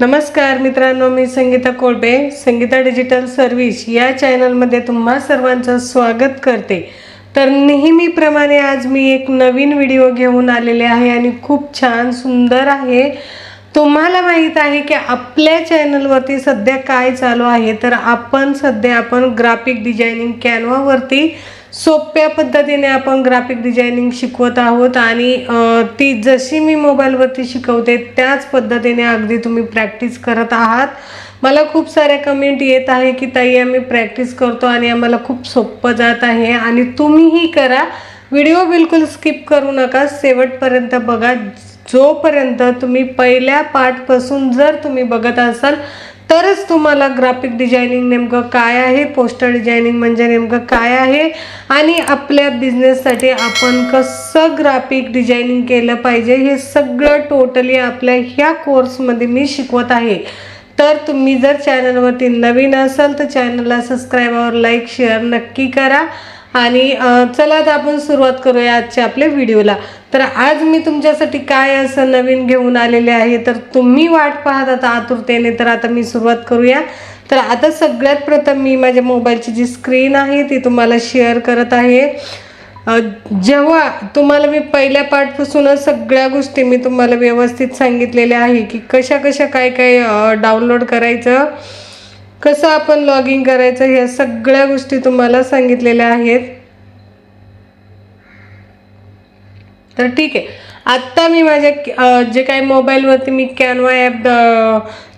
नमस्कार मित्रांनो मी संगीता कोळबे संगीता डिजिटल सर्व्हिस या चॅनलमध्ये तुम्हा सर्वांचं स्वागत करते. तर नेहमीप्रमाणे आज मी एक नवीन व्हिडिओ घेऊन आलेले आहे आणि खूप छान सुंदर आहे. तुम्हाला माहीत आहे की आपल्या चॅनलवरती सध्या काय चालू आहे? तर आपण सध्या आपण ग्राफिक डिझायनिंग कॅनवावरती सोप्या पद्धतीने आपण ग्राफिक डिझायनिंग शिकवत आहोत आणि ती जशी मी मोबाईलवरती शिकवते त्याच पद्धतीने अगदी तुम्ही प्रॅक्टिस करत आहात. मला खूप साऱ्या कमेंट येत आहे की ताई आम्ही प्रॅक्टिस करतो आणि आम्हाला खूप सोपं जात आहे आणि तुम्हीही करा. व्हिडिओ बिलकुल स्किप करू नका. शेवटपर्यंत बघा. जोपर्यंत तुम्ही पहिल्या पार्टपासून जर तुम्ही बघत असाल तरच तुम्हाला ग्राफिक डिझायनिंग नेमकं काय आहे? पोस्टर डिझायनिंग म्हणजे नेमकं काय आहे? आणि आपल्या बिझनेससाठी आपण कसं ग्राफिक डिझायनिंग केलं पाहिजे? हे सगळं टोटली आपल्या ह्या कोर्समध्ये मी शिकवत आहे. तर तुम्ही जर चॅनलवरती नवीन असाल तर चॅनलला सबस्क्राईबावर लाईक शेअर नक्की करा. आणि चला आता आपण सुरुवात करूया आजच्या आपल्या व्हिडिओला तर आज मी तुमच्यासाठी काय असं नवीन घेऊन आलेले आहे? तर तुम्ही वाट पाहत आता आतुरतेने तर आता मी सुरुवात करूया. तर आता सगळ्यात प्रथम मी माझ्या मोबाईलची जी स्क्रीन आहे ती तुम्हाला शेअर करत आहे. जेव्हा तुम्हाला मी पहिल्या पार्टपासूनच सगळ्या गोष्टी मी तुम्हाला व्यवस्थित सांगितलेल्या आहे की कशा कशा काय काय डाउनलोड करायचं कसं आपण लॉग इन करायचं ह्या सगळ्या गोष्टी तुम्हाला सांगितलेल्या आहेत. तर ठीक आहे. आत्ता मी माझ्या जे काही मोबाईलवरती मी कॅनवा ॲप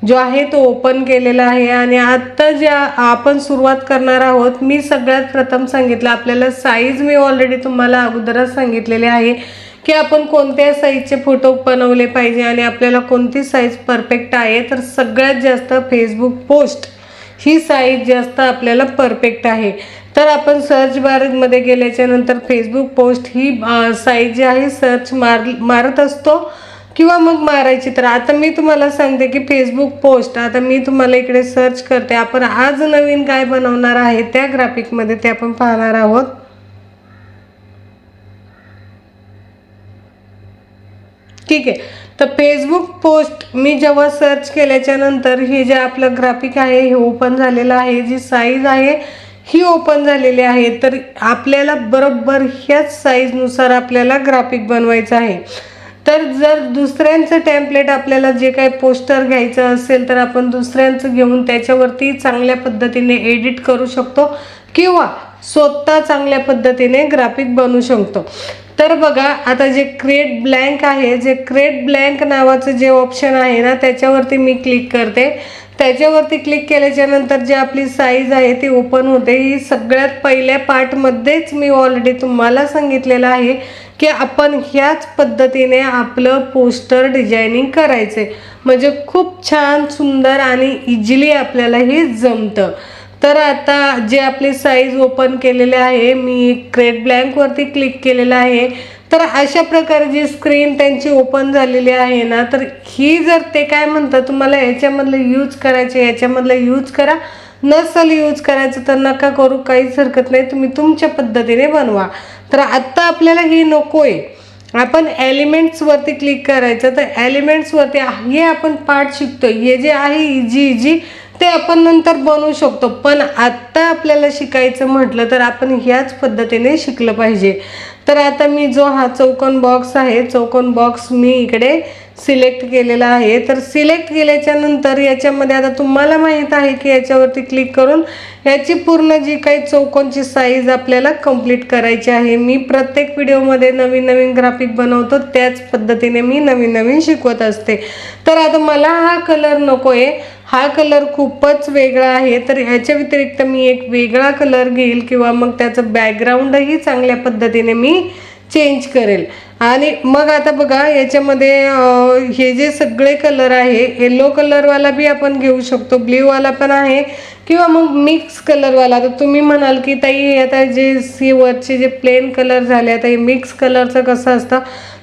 जो आहे तो ओपन केलेला आहे आणि आत्ता ज्या आपण सुरुवात करणार आहोत मी सगळ्यात प्रथम सांगितलं आपल्याला साईज मी ऑलरेडी तुम्हाला अगोदरच सांगितलेले आहे की आपण कोणत्या साईजचे फोटो बनवले पाहिजे आणि आपल्याला कोणती साईज परफेक्ट आहे. तर सगळ्यात जास्त फेसबुक पोस्ट ही साईज जास्त आपल्याला परफेक्ट आहे. तर आपण सर्च बारमध्ये गेल्याच्यानंतर फेसबुक पोस्ट ही साईज जी आहे सर्च मार मारत असतो किंवा मग मारायची. तर आता मी तुम्हाला सांगते की फेसबुक पोस्ट आता मी तुम्हाला इकडे सर्च करते. आपण आज नवीन काय बनवणार आहे त्या ग्राफिकमध्ये ते आपण पाहणार आहोत. ठीक आहे. तर फेसबुक पोस्ट मी जेव्हा सर्च केल्याच्यानंतर हे जे आपलं ग्राफिक आहे हे ओपन झालेलं आहे जी साईज आहे ही ओपन झालेली आहे तर आपल्याला बरोबर ह्याच साईजनुसार आपल्याला ग्राफिक बनवायचं आहे. तर जर दुसऱ्यांचं टॅम्पलेट आपल्याला जे काही पोस्टर घ्यायचं असेल तर आपण दुसऱ्यांचं घेऊन त्याच्यावरती चांगल्या पद्धतीने एडिट करू शकतो किंवा स्वतः चांगल्या पद्धतीने ग्राफिक बनवू शकतो. तर बघा आता जे क्रिएट ब्लँक आहे जे क्रिएट ब्लँक नावाचं जे ऑप्शन आहे ना त्याच्यावरती मी क्लिक करते. त्याच्यावरती क्लिक केल्याच्यानंतर जी आपली साईज आहे ती ओपन होते. ही सगळ्यात पहिल्या पार्टमध्येच मी ऑलरेडी तुम्हाला सांगितलेलं आहे की आपण ह्याच पद्धतीने आपलं पोस्टर डिझायनिंग करायचे म्हणजे खूप छान सुंदर आणि इझिली आपल्याला हे जमतं. तर आता जे आपली साईज ओपन केलेले आहे मी क्रेट ब्लँकवरती क्लिक केलेलं आहे. तर अशा प्रकारे जी स्क्रीन त्यांची ओपन झालेली आहे ना तर ही जर ते काय म्हणतात तुम्हाला याच्यामधलं यूज करायचे याच्यामधलं यूज करा. नसल यूज करायचं तर नका करू काहीच हरकत नाही. तुम्ही तुमच्या पद्धतीने बनवा. तर आत्ता आपल्याला ही नको आहे आपण एलिमेंट्सवरती क्लिक करायचं तर एलिमेंट्सवरती हे आपण पार्ट शिकतो हे जे आहे इजी इजी ते आपण नंतर बनवू शकतो. पण आत्ता आपल्याला शिकायचं म्हटलं तर आपण ह्याच पद्धतीने शिकलं पाहिजे. तर आता मी जो हा चौकोन बॉक्स आहे चौकोन बॉक्स मी इकडे सिलेक्ट केलेला आहे. तर सिलेक्ट केल्याच्यानंतर याच्यामध्ये आता तुम्हाला माहीत आहे की याच्यावरती क्लिक करून याची पूर्ण जी काही चौकोनची साईज आपल्याला कंप्लीट करायची आहे. मी प्रत्येक व्हिडिओमध्ये नवीन नवीन ग्राफिक बनवतो. त्याच पद्धतीने मी नवीन नवीन शिकवत असते. तर आता मला हा कलर नको आहे हा कलर खूपच वेगळा आहे. तर ह्याच्या व्यतिरिक्त मी एक वेगळा कलर घेईल किंवा मग त्याचं बॅकग्राऊंडही चांगल्या पद्धतीने मी चेंज करेल. आणि मग आता बघा याच्यामध्ये हे जे सगळे कलर आहे येलो कलरवाला बी आपण घेऊ शकतो ब्ल्यूवाला पण आहे. किंवा मग मिक्स कलरवाला तर तुम्ही म्हणाल की ताई हे आता जे सी वरचे जे प्लेन कलर झाले आता हे मिक्स कलरचं कसं असतं?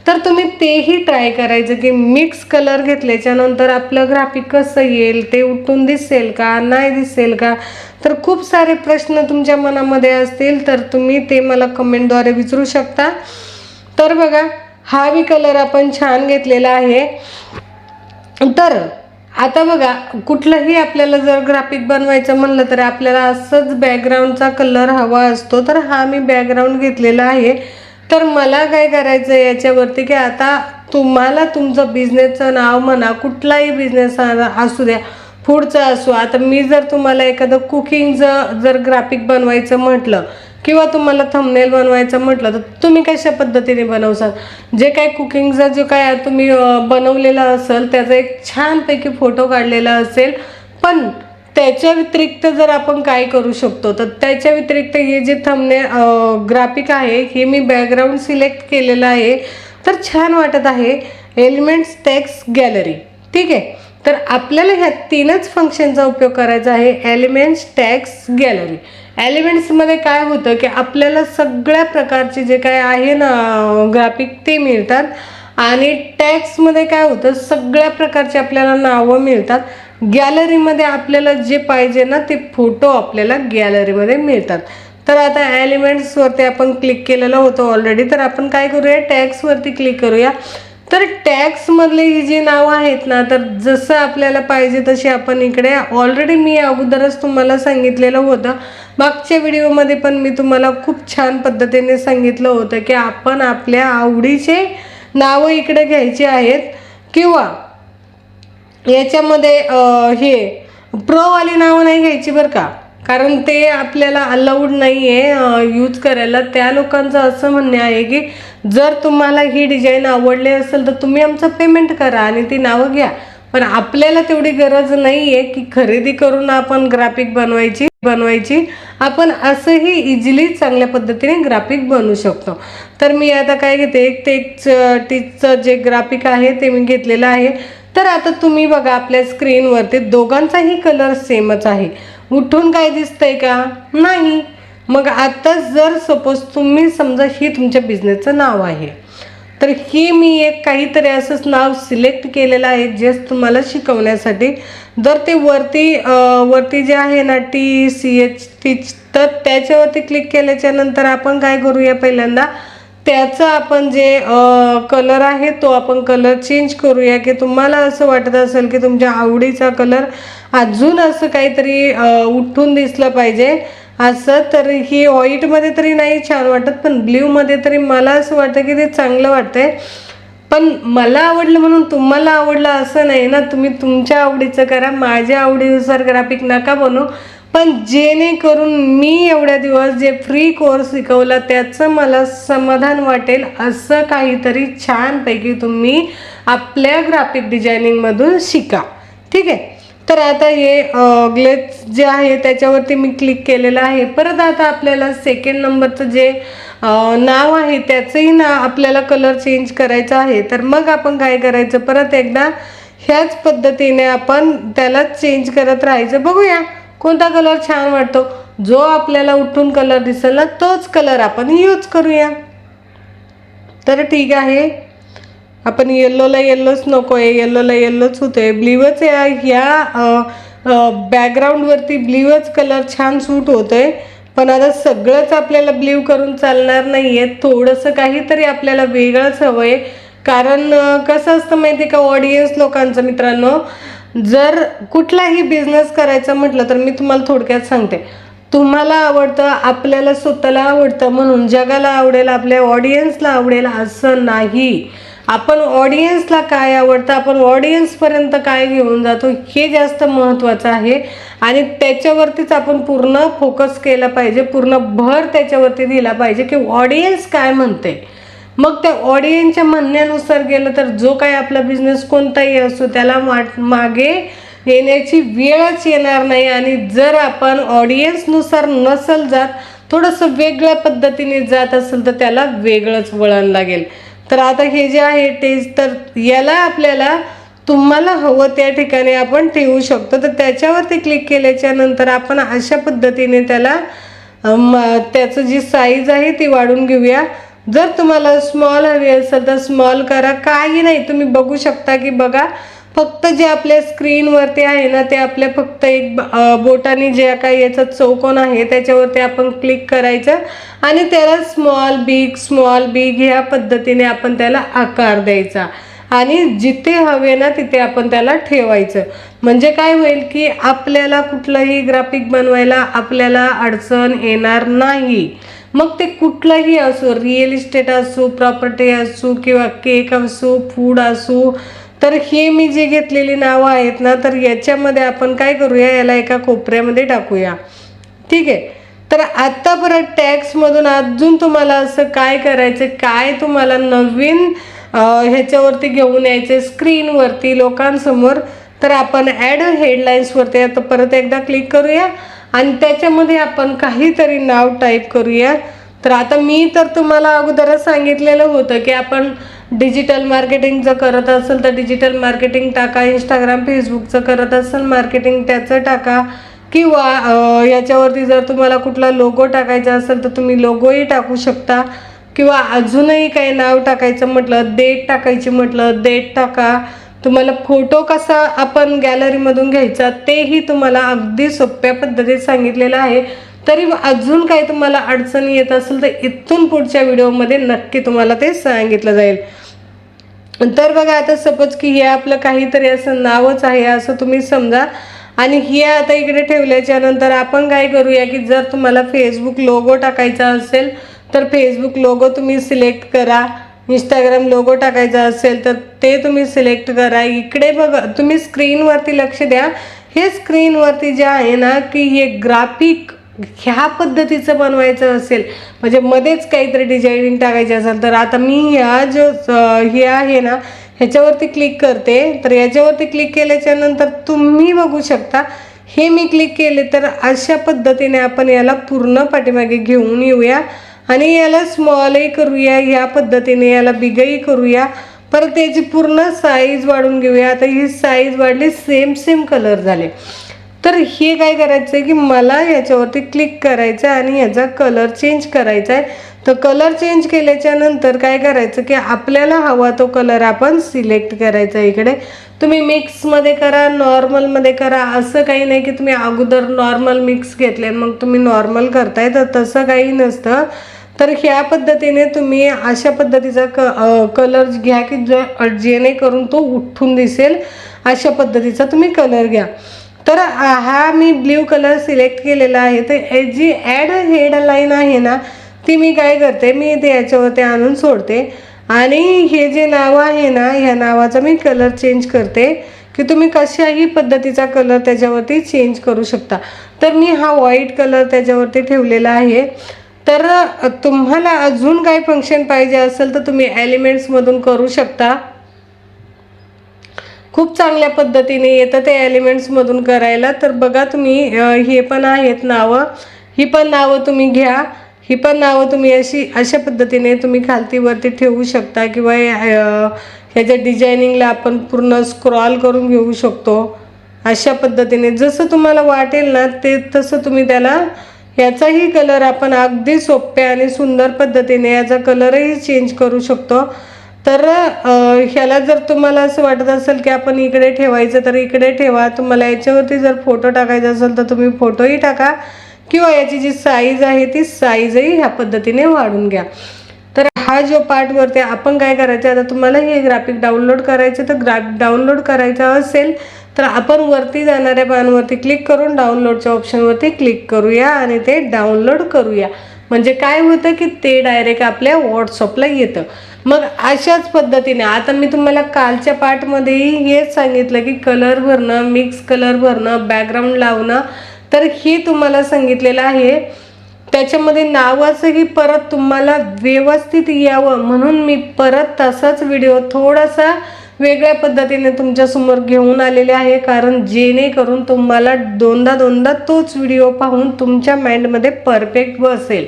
तर तुम्ही तेही ट्राय करायचं की मिक्स कलर घेतल्याच्यानंतर आपलं ग्राफिक कसं येईल ते उठून दिसेल का नाही दिसेल का? तर खूप सारे प्रश्न तुमच्या मनामध्ये असतील तर तुम्ही ते मला कमेंटद्वारे विचारू शकता. तर बघा हा बी कलर आपण छान घेतलेला आहे. तर आता बघा कुठलंही आपल्याला जर ग्राफिक बनवायचं म्हणलं तर आपल्याला असंच बॅकग्राऊंडचा कलर हवा असतो. तर हा मी बॅकग्राऊंड घेतलेला आहे. तर मला काय करायचं आहे याच्यावरती की आता तुम्हाला तुमचं बिझनेसचं नाव म्हणा कुठलाही बिझनेस असू द्या फूडचं असो. आता मी जर तुम्हाला एखादं कुकिंगचं जर ग्राफिक बनवायचं म्हटलं किंवा तुम्हाला थंबनेल बनवायचं म्हटलं तर तुम्ही कशा पद्धतीने बनवसाल जे काय कुकिंगचा जो काय तुम्ही बनवलेला असेल त्याचा एक छानपैकी फोटो काढलेला असेल. पण त्याच्या व्यतिरिक्त जर आपण काय करू शकतो तर त्याच्या व्यतिरिक्त हे जे थंबने ग्राफिक आहे हे मी बॅकग्राऊंड सिलेक्ट केलेलं आहे. तर छान वाटत आहे. एलिमेंट्स टेक्स गॅलरी ठीक आहे? तर आपल्याला ह्या तीनच फंक्शनचा उपयोग करायचा आहे. एलिमेंट्स टॅक्स गॅलरी एलिमेंट्समध्ये काय होतं की आपल्याला सगळ्या प्रकारचे जे काय आहे ना ग्राफिक ते मिळतात. आणि टॅक्समध्ये काय होतं सगळ्या प्रकारचे आपल्याला नावं मिळतात. गॅलरीमध्ये आपल्याला जे पाहिजे ना ते फोटो आपल्याला गॅलरीमध्ये मिळतात. तर आता एलिमेंट्सवरती आपण क्लिक केलेलं होतं ऑलरेडी तर आपण काय करूया टॅक्सवरती क्लिक करूया. तर टॅक्समधले ही जी नावं आहेत ना तर जसं आपल्याला पाहिजे तशी आपण इकडे ऑलरेडी मी अगोदरच तुम्हाला सांगितलेलं होतं. मागच्या व्हिडिओमध्ये पण मी तुम्हाला खूप छान पद्धतीने सांगितलं होतं की आपण आपल्या आवडीचे नावं इकडे घ्यायची आहेत किंवा याच्यामध्ये हे प्रोवाली नावं नाही घ्यायची बरं का. कारण ते आपल्याला अलाउड नाही आहे यूज करायला. त्या लोकांचं असं म्हणणे आहे की जर तुम्हाला ही डिझाईन आवडली असेल तर तुम्ही आमचं पेमेंट करा आणि ती नावं घ्या. पण आपल्याला तेवढी गरज नाही आहे की खरेदी करून आपण ग्राफिक बनवायची बनवायची. आपण असंही इझिली चांगल्या पद्धतीने ग्राफिक बनवू शकतो. तर मी आता काय घेते एक ते एक टीचचं जे ग्राफिक आहे ते मी घेतलेलं आहे. तर आता तुम्ही बघा आपल्या स्क्रीनवरती दोघांचाही कलर सेमच आहे. उठून काय दिसतंय का? नाही. मग आता जर सपोज तुम्ही समजा ही तुमच्या बिझनेसचं नाव आहे. तर ही मी एक काहीतरी असंच नाव सिलेक्ट केलेलं आहे जस्ट तुम्हाला शिकवण्यासाठी. जर ते वरती वरती जे आहे ना टी सी एच टी तर त्याच्यावरती क्लिक केल्याच्यानंतर आपण काय करूया पहिल्यांदा? त्याचा आपण जे कलर आहे तो आपण कलर चेंज करूया की तुम्हाला असं वाटत असेल की तुमच्या आवडीचा कलर अजून असं काहीतरी उठून दिसलं पाहिजे. असं तर ही व्हाईटमध्ये तरी नाही छान वाटत पण ब्ल्यूमध्ये तरी मला असं वाटतं की ते चांगलं वाटतंय. पण मला आवडलं म्हणून तुम्हाला आवडलं असं नाही ना तुम्ही तुमच्या आवडीचं करा माझ्या आवडीनुसार ग्राफिक नका बनवू. पण जेणेकरून मी एवढ्या दिवस जे फ्री कोर्स शिकवला त्याचं मला समाधान वाटेल असं काहीतरी छानपैकी तुम्ही आपल्या ग्राफिक डिझायनिंगमधून शिका. ठीक आहे? तर आता हे ग्लेज जे आहे त्याच्यावरती मी क्लिक केलेलं आहे. परत आता आपल्याला सेकंड नंबरचं जे नाव आहे त्याचंही ना आपल्याला कलर चेंज करायचा आहे. तर मग आपण काय करायचं? परत एकदा ह्याच पद्धतीने आपण त्याला चेंज करत राहायचं. बघूया कोणता कलर छान वाटतो. जो आपल्याला उठून कलर दिसेल ना तोच कलर आपण यूज करूया. तर ठीक आहे. आपण येल्लोला येल्लोच नको आहे येल्लोला येल्लोच होतो आहे ब्ल्यूच या ह्या बॅकग्राऊंडवरती ब्ल्यूच कलर छान सूट होतो आहे पण आता सगळंच आपल्याला ब्ल्यू करून चालणार नाही आहे थोडंसं काहीतरी आपल्याला वेगळंच हवं आहे कारण कसं असतं माहिती आहे का ऑडियन्स लोकांचं मित्रांनो? जर कुठलाही बिझनेस करायचा म्हटलं तर मी तुम्हाला थोडक्यात सांगते. तुम्हाला आवडतं आपल्याला स्वतःला आवडतं म्हणून जगाला आवडेल आपल्या ऑडियन्सला आवडेल असं नाही. आपण ऑडियन्सला काय आवडतं आपण ऑडियन्सपर्यंत काय घेऊन जातो हे जास्त महत्त्वाचं आहे. आणि त्याच्यावरतीच आपण पूर्ण फोकस केला पाहिजे पूर्ण भर त्याच्यावरती दिला पाहिजे की ऑडियन्स काय म्हणते. मग त्या ऑडियन्सच्या म्हणण्यानुसार गेलं तर जो काय आपला बिझनेस कोणताही असो त्याला मा- मागे येण्याची वेळच येणार नाही. आणि जर आपण ऑडियन्सनुसार नसल जात थोडंसं वेगळ्या पद्धतीने जात असेल तर त्याला वेगळंच वळण लागेल. तर आता हे जे आहे टेस्ट तर याला आपल्याला तुम्हाला हवं त्या ठिकाणी आपण ठेवू शकतो. तर त्याच्यावरती क्लिक केल्याच्यानंतर आपण अशा पद्धतीने त्याला त्याचं जी साईज आहे ती वाढून घेऊया. जर तुम्हाला स्मॉल हवी असेल तर स्मॉल करा. काही नाही तुम्ही बघू शकता की बघा फक्त जे आपल्या स्क्रीनवरती आहे ना ते आपल्या फक्त एक बोटाने जे काही याचा चौकोन आहे त्याच्यावरती आपण क्लिक करायचं आणि त्याला स्मॉल बिग स्मॉल बिग ह्या पद्धतीने आपण त्याला आकार द्यायचा. आणि जिथे हवे ना तिथे आपण त्याला ठेवायचं. म्हणजे काय होईल की आपल्याला कुठलंही ग्राफिक बनवायला आपल्याला अडचण येणार नाही. मग ते कुठलंही असो रिअल इस्टेट असो प्रॉपर्टी असो किंवा केक असो फूड असो तर हे मी जे घेतलेली नावं आहेत ना तर याच्यामध्ये आपण काय करूया याला एका कोपऱ्यामध्ये टाकूया. ठीक आहे? तर आत्ता परत टॅक्समधून अजून तुम्हाला असं काय करायचं काय तुम्हाला नवीन ह्याच्यावरती घेऊन यायचे स्क्रीनवरती लोकांसमोर तर आपण ॲड हेडलाईन्सवरती आता परत एकदा क्लिक करूया. आणि त्याच्यामध्ये आपण काहीतरी नाव टाईप करूया. तर आता मी तर तुम्हाला अगोदरच सांगितलेलं होतं की आपण डिजिटल मार्केटिंगचं करत असेल तर डिजिटल मार्केटिंग टाका इंस्टाग्राम फेसबुकचं करत असेल मार्केटिंग त्याचं टाका. किंवा याच्यावरती जर तुम्हाला कुठला लोगो टाकायचा असेल तर तुम्ही लोगोही टाकू शकता. किंवा अजूनही काही नाव टाकायचं म्हटलं डेट टाकायची म्हटलं डेट टाका. तुम्हाला फोटो कसा आपण गॅलरीमधून घ्यायचा तेही तुम्हाला अगदी सोप्या पद्धतीत सांगितलेलं आहे. तरी अजून काही तुम्हाला अडचणी येत असेल तर इथून पुढच्या व्हिडिओमध्ये नक्की तुम्हाला ते सांगितलं जाईल. तर बघा आता सपोज की हे आपलं काहीतरी असं नावच आहे असं तुम्ही समजा. आणि हे आता इकडे ठेवल्याच्या नंतर आपण काय करूया की जर तुम्हाला फेसबुक लोगो टाकायचा असेल तर फेसबुक लोगो तुम्ही सिलेक्ट करा. इंस्टाग्राम लोगो टाकायचा असेल तर ते तुम्ही सिलेक्ट करा. इकडे बघा तुम्ही स्क्रीनवरती लक्ष द्या. हे स्क्रीनवरती जे आहे ना की हे ग्राफिक ह्या पद्धतीचं बनवायचं असेल म्हणजे मध्येच काहीतरी डिझाईनिंग टाकायची असेल तर आता मी ह्या जो हे आहे ना ह्याच्यावरती क्लिक करते. तर याच्यावरती क्लिक केल्याच्यानंतर तुम्ही बघू शकता हे मी क्लिक केले तर अशा पद्धतीने आपण याला पूर्ण पाठीमागे घेऊन येऊया आणि याला स्मॉलही करूया ह्या पद्धतीने याला बिगही करूया. परत याची पूर्ण साईज वाढून घेऊया. आता ही साईज वाढली सेम सेम कलर झाले. तर हे काय करायचं आहे की मला याच्यावरती क्लिक करायचं आहे आणि याचा कलर चेंज करायचा आहे तर कलर चेंज केल्याच्यानंतर काय करायचं की आपल्याला हवा तो कलर आपण सिलेक्ट करायचा आहे इकडे. तुम्ही मिक्समध्ये करा नॉर्मलमध्ये करा. असं काही नाही की तुम्ही अगोदर नॉर्मल मिक्स घेतले मग तुम्ही नॉर्मल करताय. तर तसं काही नसतं. तर ह्या पद्धतीने तुम्ही अशा पद्धतीचा क कलर घ्या की जो जेणेकरून तो उठून दिसेल. अशा पद्धतीचा तुम्ही कलर घ्या. तर हा मी ब्ल्यू कलर सिलेक्ट केलेला आहे. तर जी ॲड हेड लाईन आहे ना ती मी काय करते? मी ते याच्यावरती आणून सोडते. आणि हे जे नाव आहे ना ह्या नावाचा मी कलर चेंज करते की तुम्ही कशाही पद्धतीचा कलर त्याच्यावरती चेंज करू शकता. तर मी हा व्हाईट कलर त्याच्यावरती ठेवलेला आहे. तर तुम्हाला अजून काही फंक्शन पाहिजे असेल तर तुम्ही एलिमेंट्समधून करू शकता. खूप चांगल्या पद्धतीने येतं ते एलिमेंट्समधून करायला. तर बघा तुम्ही हे पण आहेत नावं. ही पण नावं तुम्ही घ्या. ही पण नावं तुम्ही अशी अशा पद्धतीने तुम्ही खालतीवरती ठेवू शकता किंवा ह्याच्या डिझायनिंगला आपण पूर्ण स्क्रॉल करून घेऊ शकतो. अशा पद्धतीने जसं तुम्हाला वाटेल ना ते तसं तुम्ही त्याला याचाही कलर आपण अगदी सोप्या आणि सुंदर पद्धतीने याचा कलरही चेंज करू शकतो. तर ह्याला जर तुम्हाला असं वाटत असेल की आपण इकडे ठेवायचं तर इकडे ठेवा. तुम्हाला याच्यावरती जर फोटो टाकायचा असेल तर तुम्ही फोटोही टाका किंवा याची जी साईज आहे ती साईजही ह्या पद्धतीने वाढून घ्या. तर हा जो पार्टवरती आपण काय करायचं आता तुम्हाला हे ग्राफिक डाउनलोड करायचं तर ग्राफ डाउनलोड करायचं असेल तर आपण वरती जाणाऱ्या पानवरती क्लिक करून डाउनलोडच्या ऑप्शनवरती क्लिक करूया आणि ते डाउनलोड करूया. म्हणजे काय होतं की ते डायरेक्ट आपल्या व्हॉट्सअपला येतं. मग अशाच पद्धतीने आता मी तुम्हाला कालच्या पार्टमध्येही हेच सांगितलं की कलर भरणं मिक्स कलर भरणं बॅकग्राऊंड लावणं तर हे तुम्हाला सांगितलेलं आहे. त्याच्यामध्ये नावाचंही परत तुम्हाला व्यवस्थित यावं म्हणून मी परत तसाच व्हिडिओ थोडासा वेगळ्या पद्धतीने तुमच्यासमोर घेऊन आलेले आहे. कारण जेणेकरून तुम्हाला दोनदा दोनदा तोच व्हिडिओ पाहून तुमच्या माइंडमध्ये परफेक्ट बसेल.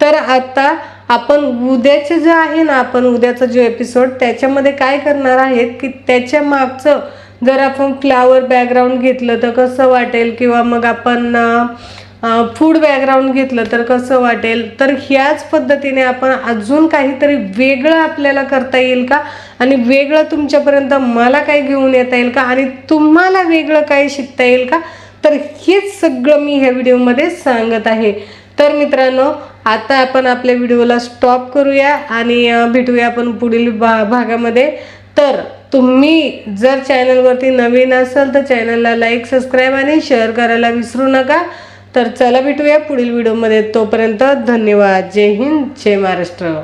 तर आता आपण उद्याचे जे आहे ना आपण उद्याचा जो एपिसोड त्याच्यामध्ये काय करणार आहेत की त्याच्या मागचं जर आपण फ्लावर बॅकग्राऊंड घेतलं तर कसं वाटेल? किंवा मग आपण फूड बॅकग्राऊंड घेतलं तर कसं वाटेल? तर ह्याच पद्धतीने आपण अजून काहीतरी वेगळं आपल्याला करता येईल का? आणि वेगळं तुमच्यापर्यंत मला काय घेऊन येता येईल का? आणि तुम्हाला वेगळं काय शिकता येईल का? तर हेच सगळं मी ह्या व्हिडिओमध्ये सांगत आहे. तर मित्रांनो आता आपण आपल्या व्हिडिओला स्टॉप करूया आणि भेटूया आपण पुढील भा भागामध्ये. तर तुम्ही जर चॅनलवरती नवीन असाल तर चॅनलला लाईक सबस्क्राईब आणि शेअर करायला विसरू नका. तर चला भेटूया पुढील व्हिडिओमध्ये. तोपर्यंत धन्यवाद. जय हिंद जय महाराष्ट्र.